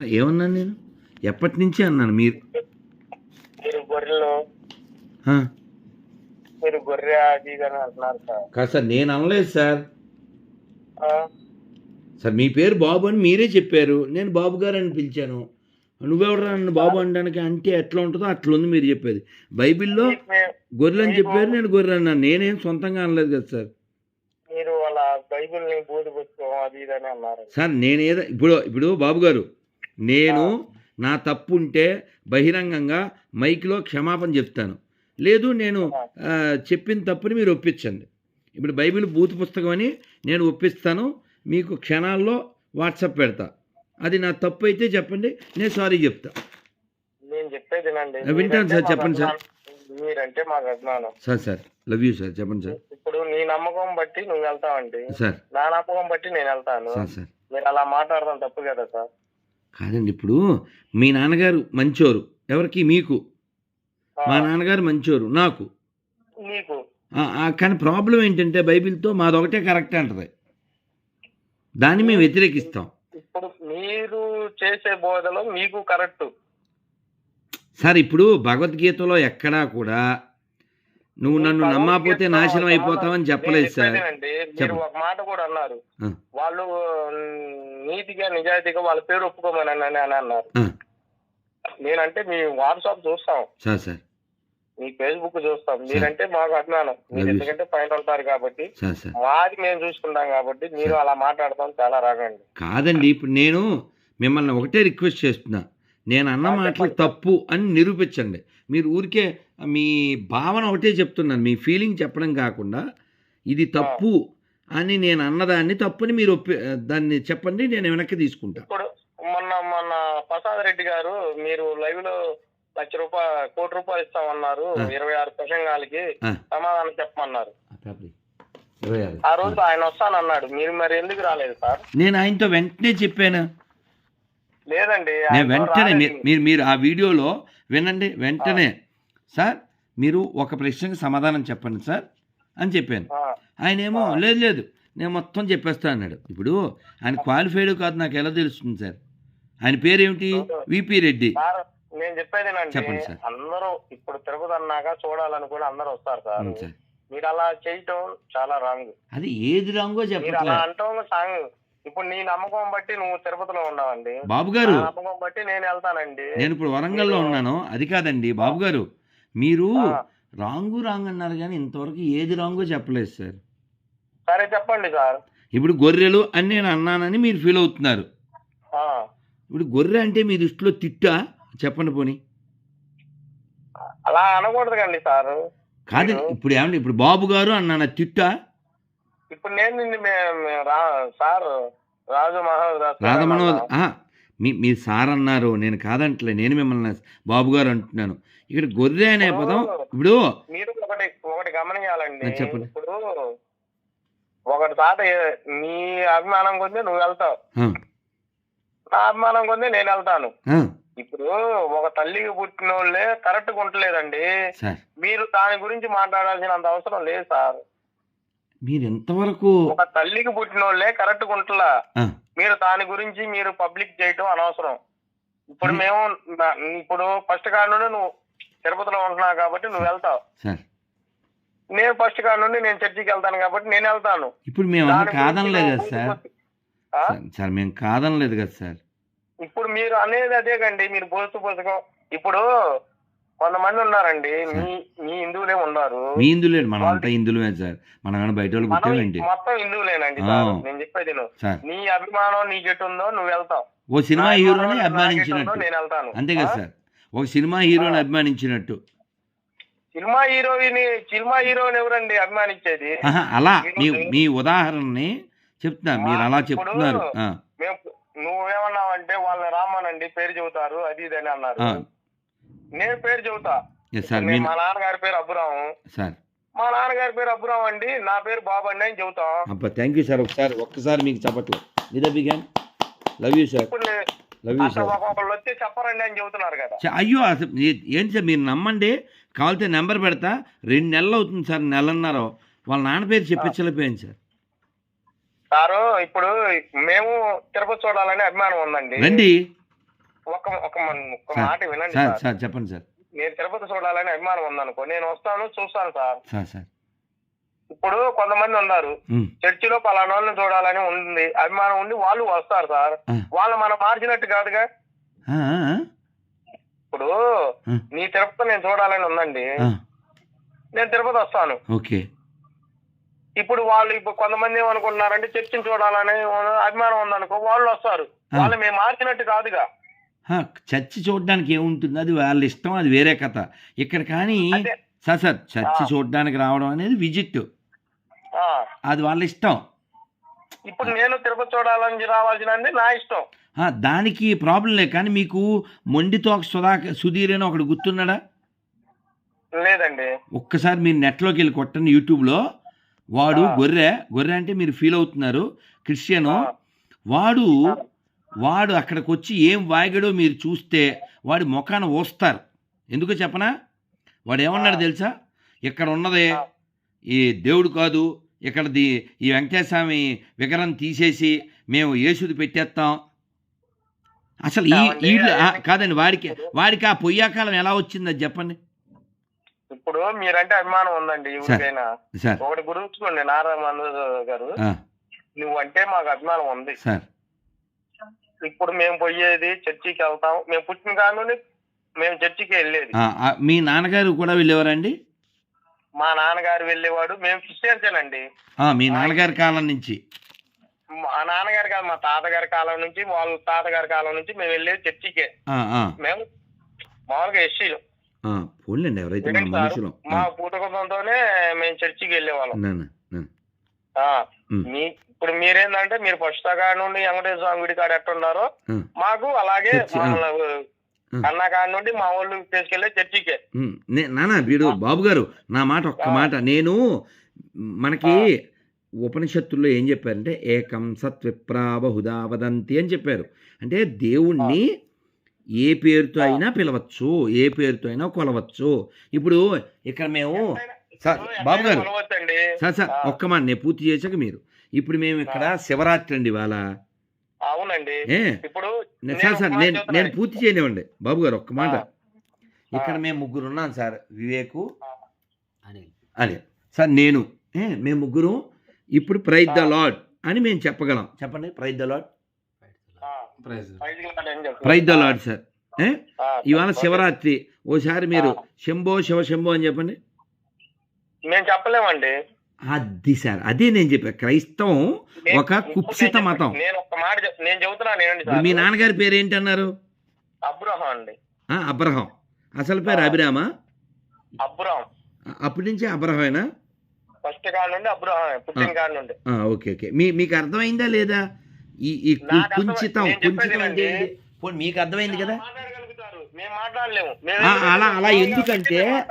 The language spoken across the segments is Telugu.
ఏమన్నాను నేను? ఎప్పటి నుంచి అన్నాను? మీరు మీరు గొర్రెలు. ఆ, మీరు గొర్రె అది ఇది అని అంటున్నారు సార్. కాదు సార్ నేను అనలేదు సార్. సార్ మీ పేరు బాబు అని మీరే చెప్పారు. నేను బాబు గారు అని పిలిచాను. నువ్వెవడరా నన్ను బాబు అనడానికి? అంటే ఎట్లా ఉంటుందో అట్లా ఉంది మీరు చెప్పేది. బైబిల్లో గొర్రెలు అని చెప్పారు నేను గొర్రె అన్నాను. నేనేం సొంతంగా అనలేదు కదా సార్. మీరు వాళ్ళ బైబిల్ని బోధిపుచ్చుకోవడం అది ఇది అని అన్నారు. సార్ నేనేదో ఇప్పుడు ఇప్పుడు బాబు గారు నేను నా తప్పు ఉంటే బహిరంగంగా మైక్లో క్షమాపణ చెప్తాను. లేదు నేను చెప్పిన తప్పుని మీరు ఒప్పించండి. ఇప్పుడు బైబిల్ బూత్ పుస్తకం అని నేను ఒప్పిస్తాను. మీకు క్షణాల్లో వాట్సాప్ పెడతా. అది నా తప్పు అయితే చెప్పండి నేను సారీ చెప్తా. నేను చెప్పేది వింటాను సార్, చెప్పండి సార్. మీరంటే మాకు అభిమానం sir sir love you sir చెప్పండి సార్. ఇప్పుడు నీ నమ్మకం బట్టి నువ్వు వెళ్తావండి. సార్. నా నమ్మకం బట్టి నేను వెళ్తాను. Sir sir. మీరు అలా మాట్లాడడం తప్పు కదా సార్? కాదండి. ఇప్పుడు మీ నాన్నగారు మంచోరు. ఎవరికి? మీకు. మా నాన్నగారు మంచోరు. నాకు. కానీ ప్రాబ్లం ఏంటంటే బైబిల్తో మాదొకటే కరెక్ట్ అంటది. దాన్ని మేము వ్యతిరేకిస్తాం. ఇప్పుడు మీరు చేసే బోధలో మీకు కరెక్ట్. సార్ ఇప్పుడు భగవద్గీతలో ఎక్కడా కూడా నువ్వు నన్ను నమ్మకపోతే నాశనం అయిపోతావని చెప్పలేదు సార్. మీరు. ఒక మాట కూడా అన్నారు. వాళ్ళు నీతిగా నిజాయితీగా వాళ్ళ పేరు ఒప్పుకోమని అని అని అన్నారు. నేనంటే మీ వాట్సాప్ చూస్తాం. Sir sir. మీ ఫేస్బుక్ చూస్తాం. మీరంటే మాకు అభిమానం. మీరు ఎందుకంటే పైన ఉంటారు కాబట్టి. మాది మేము చూసుకుంటాం కాబట్టి మీరు అలా మాట్లాడతాం. చాలా రాగండి. కాదండి ఇప్పుడు నేను మిమ్మల్ని ఒకటే రిక్వెస్ట్ చేస్తున్నా. నేను అన్న మాటలు. తప్పు అని నిరూపించండి. మీరు ఊరికే మీ భావన ఒకటే చెప్తున్నాను మీ ఫీలింగ్ చెప్పడం కాకుండా ఇది తప్పు అని నేను అన్నదాన్ని తప్పుని మీరు ఒప్పి దాన్ని చెప్పండి నేను వెనక్కి తీసుకుంటా ఇప్పుడు మొన్న మొన్న ప్రసాద్ రెడ్డి గారు మీరు లైవ్లో లక్ష రూపాయలు కోటి రూపాయలు ఇస్తామన్నారు. ఇరవై ఆరు ప్రసంగాలకి. సమాధానం చెప్పమన్నారు. ఆ రోజు ఆయన వస్తానన్నాడు మీరు మరి ఎందుకు రాలేదు సార్ నేను ఆయనతో వెంటనే చెప్పాను లేదండి వెంటనే మీరు మీరు ఆ వీడియోలో వినండి వెంటనే. సార్ మీరు ఒక ప్రశ్నకు సమాధానం చెప్పండి సార్ అని చెప్పాను. ఆయన ఏమో లేదు లేదు నేను మొత్తం చెప్పేస్తా అన్నాడు. ఇప్పుడు ఆయన క్వాలిఫైడ్ కాదు నాకు ఎలా తెలుస్తుంది సార్? ఆయన పేరేమిటి? విపి రెడ్డి. సార్ నేను చెప్పేదేనండి చెప్పండి సార్. అందరూ ఇప్పుడు తిరుపతి అన్నాక చూడాలని కూడా అందరూ వస్తారు సార్. మీరు అలా చేయటం చాలా రాంగ్. అది ఏది రాంగో మీరు అలా అంటాం సాంగ్ ఇప్పుడు నీ నమ్మకం బట్టి నువ్వు తిరుపతిలో ఉన్నావండి. బాబు గారు నమ్మకం బట్టి నేను వెళ్తానండి. నేను ఇప్పుడు వరంగల్లో ఉన్నాను. అది కాదండి బాబు గారు మీరు రాంగు రాంగ్ అన్నారు కానీ ఇంతవరకు ఏది రాంగో చెప్పలేదు సార్. సరే చెప్పండి సార్. ఇప్పుడు గొర్రెలు అని నేను అన్నానని మీరు ఫీల్ అవుతున్నారు. ఇప్పుడు గొర్రె అంటే మీ దృష్టిలో తిట్టా? చెప్పండి పోని. అలా అనకూడదు కండి సార్ కాదు ఇప్పుడు ఏమండి ఇప్పుడు బాబు గారు అన్నాను తిట్టా? ఇప్పుడు నేను మే- మే- సార్ రాజు ఆ, మీ మీరు సార్ అన్నారు నేను కాదంటలే నేను మిమ్మల్ని బాబు గారు అంటున్నాను. ఇక్కడ గొర్రె అనే పదం ఇప్పుడు మీరు ఒకటి ఒకటి గమనించాలండి చెప్పండి. ఇప్పుడు ఒకటి తాత నీ అభిమానం కొద్ది నువ్వు వెళ్తావు. నా అభిమానం కొద్ది నేను వెళ్తాను. ఇప్పుడు ఒక తల్లికి పుట్టిన వాళ్ళే కరెక్ట్గా ఉంటలేదండి సార్. మీరు దాని గురించి మాట్లాడాల్సినంత అవసరం లేదు సార్. మీరు ఎంతవరకు ఒక తల్లికి పుట్టిన వాళ్ళే కరెక్ట్గా ఉంటలా. ఆ, మీరు దాని గురించి మీరు పబ్లిక్ చేయటం అనవసరం. ఇప్పుడు. మేము ఇప్పుడు ఫస్ట్ కాడ నుండి నువ్వు తిరుపతిలో ఉంటున్నావు కాబట్టి నువ్వు వెళ్తావు. నేను ఫస్ట్ కాడ నుండి నేను చర్చికి వెళ్తాను కాబట్టి నేను వెళ్తాను. ఇప్పుడు మేము కాదనలేదు కదా సార్? సార్, మేము కాదనలేదు కదా సార్. ఇప్పుడు మీరు అనేది అదే కండి మీరు పోస్తూ పుస్తకం ఇప్పుడు కొంతమంది ఉన్నారండి. మీ మీ హిందువులే ఉన్నారు. మీ హిందువులే మనం అంతా హిందువులే సార్. మనం బయట వాళ్ళు గుర్తేంటి మొత్తం హిందువులేనండి నేను చెప్పేది నీ అభిమానం నీకు ఎటుందో నువ్వు వెళ్తావు. ఓ సినిమా నా హీరోని అభిమానించినట్టు. నేను వెళ్తాను. అంతే కదా? సార్. ఒక సినిమా హీరోని. అభిమానించినట్టు. సినిమా హీరోయిన్ సినిమా హీరోని ఎవరండి అభిమానించేది? అలా మీ మీ ఉదాహరణని చెప్తున్నా మీరు అలా చెప్తున్నారు. నువ్వేమన్నావంటే వాళ్ళని రామనండి పేరు చెబుతారు అది ఇది అని అన్నారు. నేను పేరు చెబుతా. మీ నేను మా నాన్నగారి పేరు అబ్బురాము. సార్ మా నాన్నగారి పేరు అబ్బురాం అండి. నా పేరు బాబు అండి అని చెబుతాం. అబ్బా థ్యాంక్ యూ సార్ ఒకసారి ఒక్కసారి మీకు చెప్పట్లు. మీద began love you sir love you sir వచ్చి చెప్పరండి అని చెబుతున్నారు కదా. అయ్యో ఏంటి సార్ మీరు నమ్మండి. కావాలితే నెంబర్ పెడతా. రెండు నెలలు అవుతుంది సార్ నెలన్నర. వాళ్ళ నాన్న పేరు చెప్పించలేకపోయాను సార్ సారు ఇప్పుడు మేము తిరుపతి చూడాలని అభిమానం ఉందండి. రండి. మన- ఒక్క సార్, మాట వినండి సార్ చెప్పండి సార్. నేను తిరుపతి చూడాలని అభిమానం ఉందనుకో నేను వస్తాను చూస్తాను సార్. Sir sir. ఇప్పుడు కొంతమంది ఉన్నారు చర్చిలో పలానా వాళ్ళని చూడాలని ఉంది అభిమానం ఉండి వాళ్ళు వస్తారు సార్. వాళ్ళు మనం మార్చినట్టు కాదుగా? ఇప్పుడు. నీ తిరుపతి నేను చూడాలని ఉందండి. నేను తిరుపతి వస్తాను. ఓకే. ఇప్పుడు వాళ్ళు ఇప్పుడు కొంతమంది ఏమనుకుంటున్నారంటే చర్చిని చూడాలని అభిమానం ఉందనుకో వాళ్ళు వస్తారు. వాళ్ళు మేము మార్చినట్టు కాదుగా? చర్చి చూడడానికి ఏముంటుంది అది వాళ్ళ ఇష్టం అది వేరే కథ ఇక్కడ కానీ. సార్ సార్ చర్చి. చూడడానికి రావడం అనేది విజిట్. అది వాళ్ళ ఇష్టం ఇప్పుడు నేను తిరుపతి చూడాలని రావాల్సినది నా ఇష్టం దానికి ప్రాబ్లం లేదు కానీ మీకు మొండితో ఒక సుధాకర్ సుధీర్ అని ఒకడు గుర్తున్నాడా లేదండి ఒక్కసారి మీరు నెట్లోకి వెళ్ళి కొట్టండి యూట్యూబ్లో వాడు. గొర్రె గొర్రె అంటే మీరు ఫీల్ అవుతున్నారు క్రిస్టియను. వాడు. వాడు అక్కడికి వచ్చి ఏం వాగాడో మీరు చూస్తే వాడి ముఖాన ఓస్తారు ఎందుకో చెప్పనా? వాడు ఏమన్నాడు. తెలుసా? ఇక్కడ ఉన్నది. ఈ దేవుడు కాదు ఇక్కడది ఈ వెంకటేశ్వర స్వామి విగ్రహం తీసేసి మేము యేసుది పెట్టేస్తాం. అసలు ఈ? వీళ్ళు కాదండి వాడికి వాడికి ఆ పొయ్యాకాలం ఎలా వచ్చింది అది చెప్పండి. ఇప్పుడు మీరంటే అభిమానం ఉందండి ఒకటి గుర్తుంచుకోండి నారాయణ గారు ఆ, నువ్వంటే మాకు అభిమానం ఉంది. సార్. ఇప్పుడు మేము పోయేది చర్చికి వెళ్తాం. మేము పుట్టిన కాడ నుండి మేము చర్చికి వెళ్ళేది. మీ నాన్నగారు కూడా వెళ్ళేవారండి? మా నాన్నగారు వెళ్ళేవాడు. మేము క్రిస్టియన్సేనండి. మీ నాన్నగారి కాలం నుంచి. మా నాన్నగారి కాదు మా తాతగారి కాలం నుంచి వాళ్ళ తాతగారి కాలం నుంచి మేము వెళ్ళేది చర్చికే. మేము మామూలుగా ఎస్సీలు. ఆ, పోన్లేండి ఎవరైతే మా పుట్టుకతోనే మేము చర్చికి వెళ్ళేవాళ్ళం. మీ ఇప్పుడు మీరేందంటే మీరు ఫస్ట్ కాడ నుండి వెంకటేశ్వర స్వామి గుడి కాడ ఎట్టున్నారో. మాకు అలాగే. మమ్మల్ని నుండి మా వాళ్ళు తీసుకెళ్ళే చర్చికే ఉమ్, నే- నాన్న వీడు బాబు గారు నా మాట ఒక్క. మాట నేను మనకి ఉపనిషత్తుల్లో ఏం చెప్పారంటే ఏకం సత్విప్రాబహుదా వదంతి అని చెప్పారు అంటే దేవుణ్ణి ఏ పేరుతో. అయినా పిలవచ్చు ఏ పేరుతో అయినా కొలవచ్చు ఇప్పుడు ఇక్కడ మేము sir Babu garu. Sir sir. ఒక్క మాట నేను పూర్తి చేశాక మీరు. ఇప్పుడు మేము ఇక్కడ శివరాత్రి అండి ఇవాళ. అవునండి. ఇప్పుడు సార్ సార్ నేను నేను. పూర్తి చేయనివ్వండి. బాబు గారు ఒక్క మాట. ఇక్కడ. మేము ముగ్గురు ఉన్నాం సార్ వివేకు. అనిల్. అని సార్ నేను. ఏ మేము ముగ్గురు ఇప్పుడు ప్రైజ్ ద. లాడ్ అని మేము చెప్పగలం. చెప్పండి praise the lord praise the lord sir. ఇవాళ. శివరాత్రి. ఓసారి మీరు. శంభో శివ శంభో అని చెప్పండి. మేము చెప్పలేమండి. అది సార్ అదే నేను చెప్పా క్రైస్తవం ఒక కుప్సిత మతం. నేను ఒక మాట నేను చెబుతున్నాను మీ నాన్నగారి పేరు ఏంటన్నారు అబ్రహం అండి. ఆ, అబ్రహం. అసలు పేరు. అభిరామా? అబ్రహం. అప్పటి నుంచి అబ్రహమేనా? ఫస్ట్ కాడ నుండి అబ్రహం పుట్టిన కాడ నుండి. Okay okay. మీ మీకు అర్థమైందా లేదా? ఈ ఈ కుంచితం కుంచితం అంటే మీకు అర్థమైంది కదా? అలా- అలా ఎందుకంటే.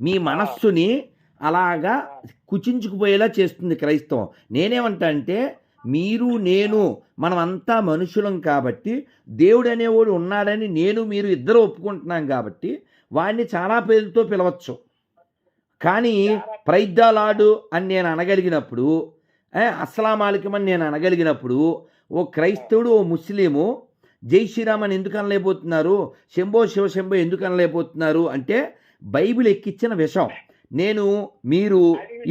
మీ మనస్సుని అలాగా కుచించుకుపోయేలా చేస్తుంది క్రైస్తవం. నేనేమంటా అంటే మీరు నేను మనమంతా మనుషులం కాబట్టి దేవుడు అనేవాడు ఉన్నాడని నేను మీరు ఇద్దరు ఒప్పుకుంటున్నాం కాబట్టి వాడిని చాలా పేర్లతో పిలవచ్చు. కానీ ప్రైద్దాలాడు అని నేను అనగలిగినప్పుడు ఏ, అని నేను అనగలిగినప్పుడు ఓ క్రైస్తవుడు ఓ ముస్లిము జై శ్రీరామ్ అని ఎందుకు అనలేకపోతున్నారు? శంభో శివ శంభో ఎందుకు అనలేకపోతున్నారు? అంటే బైబిల్ ఎక్కిచ్చిన విషం. నేను మీరు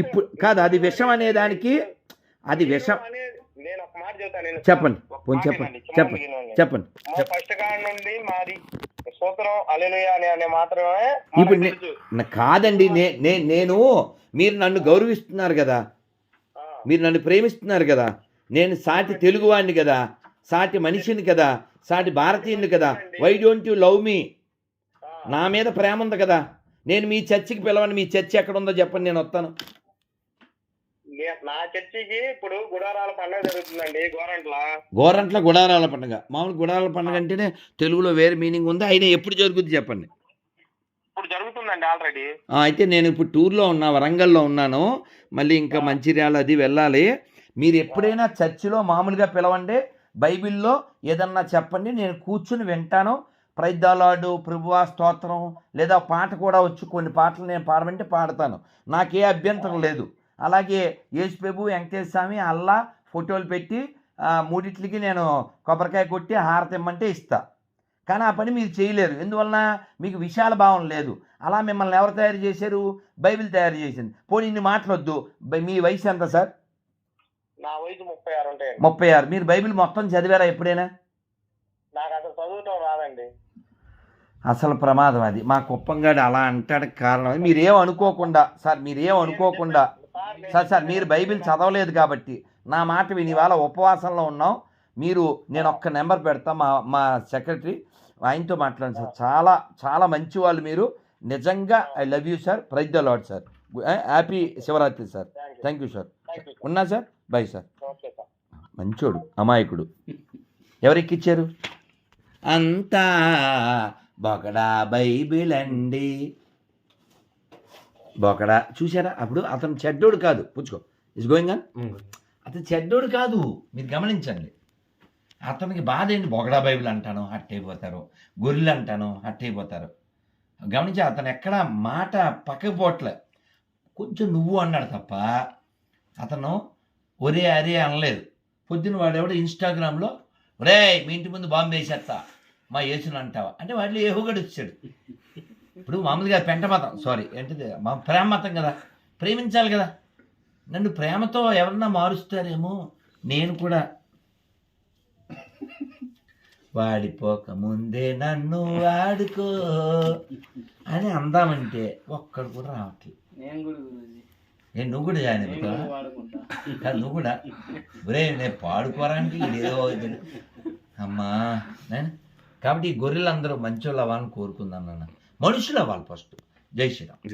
ఇప్పుడు కాదు అది విషం అనే దానికి అది విషం. చెప్పండి పోనీ చెప్పండి చెప్పండి. చెప్పండి. మా ఫస్ట్ కాడ నుండి మాది సూత్రం అలెలుయ అనే అనే మాత్రమే మనకు ఇప్పుడు కాదండి నేను మీరు నన్ను గౌరవిస్తున్నారు కదా. మీరు నన్ను ప్రేమిస్తున్నారు కదా. నేను సాటి తెలుగువాడిని కదా సాటి మనిషిని కదా సాటి భారతీయుని కదా. Why don't you love me. నా మీద ప్రేమ ఉంది కదా. నేను మీ చర్చికి పిలవని మీ చర్చి ఎక్కడ ఉందో చెప్పండి నేను వస్తాను. నే- చర్చికి ఇప్పుడు గుడారాల పండుగ జరుగుతుందండి గోరంట్ల. గోరంట్ల గుడారాల పండుగ. మామూలు గుడారాల పండుగ అంటేనే తెలుగులో వేరే మీనింగ్ ఉంది అయినా ఎప్పుడు జరుగుద్ది చెప్పండి. ఇప్పుడు జరుగుతుందండి ఆల్రెడీ. అయితే నేను ఇప్పుడు టూర్లో ఉన్నా వరంగల్లో ఉన్నాను. మళ్ళీ ఇంకా మంచిర్యాల అది వెళ్ళాలి. మీరు ఎప్పుడైనా చర్చిలో మామూలుగా పిలవండి బైబిల్లో ఏదన్నా చెప్పండి నేను కూర్చుని వింటాను. ప్రైద్దాలాడు ప్రభువా స్తోత్రం లేదా పాట కూడా వచ్చి. కొన్ని పాటలు నేను పాడమంటే పాడతాను. నాకే అభ్యంతరం లేదు. అలాగే యేసు ప్రభు వెంకటేశ్వర స్వామి అల్లా ఫోటోలు పెట్టి మూడిట్లకి నేను కొబ్బరికాయ కొట్టి హారతి ఇమ్మంటే ఇస్తా. కానీ ఆ పని మీరు చేయలేరు. ఎందువలన? మీకు విశాల భావం లేదు. అలా మిమ్మల్ని ఎవరు తయారు చేశారు? బైబిల్ తయారు చేసింది. పోనీ ఇన్ని మాటలొద్దు మీ వయసు ఎంత సార్? నా వయసు ముప్పై ఆరు ముప్పై ఆరు. మీరు బైబిల్ మొత్తం చదివారా ఎప్పుడైనా నాకు అసలు చదువుతాం రాదండి అసలు ప్రమాదం అది. మా కుప్పంగాడు అలా అంటానికి కారణం అది. మీరేం అనుకోకుండా సార్ మీరేం అనుకోకుండా సార్ సార్ మీరు బైబిల్ చదవలేదు కాబట్టి నా మాట విని ఇవాళ ఉపవాసంలో ఉన్నాం. మీరు నేను ఒక్క నెంబర్ పెడతా మా మా సెక్రటరీ ఆయనతో మాట్లాడండి సార్. చాలా చాలా మంచి వాళ్ళు మీరు. నిజంగా I love you sir. Praise the lord sir. Happy Shivaratri sir. Thank you sir. ఉన్నా సార్? Bye sir. సార్ మంచోడు అమాయకుడు. ఎవరెక్కిచ్చారు అంతా బొకడా బైబిల్ అండి. బొకడా చూసారా అప్పుడు అతను చెడ్డోడు కాదు. పుచ్చుకో. ఇస్ గోయింగ్ ఆన్ అతను చెడ్డోడు కాదు. మీరు గమనించండి. అతనికి బాధ ఏంటి? బొగడా బైబిల్ అంటాను హట్ అయిపోతారు గొర్రెలు అంటాను హట్ అయిపోతారు గమనించి అతను ఎక్కడ మాట పక్కకు పోవట్లే కొంచెం నువ్వు అన్నాడు తప్ప అతను ఒరే అరే అనలేదు. పొద్దున వాడెవడో ఇన్స్టాగ్రామ్లో ఒరే మీ ఇంటి ముందు బాంబు వేసేస్తా. మా యేసుని అంటావా? అంటే వాటిలో ఏహోగడు వచ్చాడు ఇప్పుడు మామూలుగా పెంట మతం సారీ ఏంటిది? మా ప్రేమ మతం కదా. ప్రేమించాలి కదా. నన్ను ప్రేమతో ఎవరన్నా మారుస్తారేమో నేను కూడా. వాడిపోక ముందే నన్ను వాడుకో అని అందామంటే ఒక్కడు కూడా రావట్లేదు. నేను నువ్వు కూడా జాయిన్ కాదు నువ్వు కూడా. ఒరే నేను పాడుకోరానికి అమ్మా నేను కాబట్టి ఈ గొర్రెలందరూ మంచోళ్ళు అవ్వాలని కోరుకుందాం నాన్న. మనుషులు అవ్వాలి ఫస్ట్. జై శ్రీరామ్.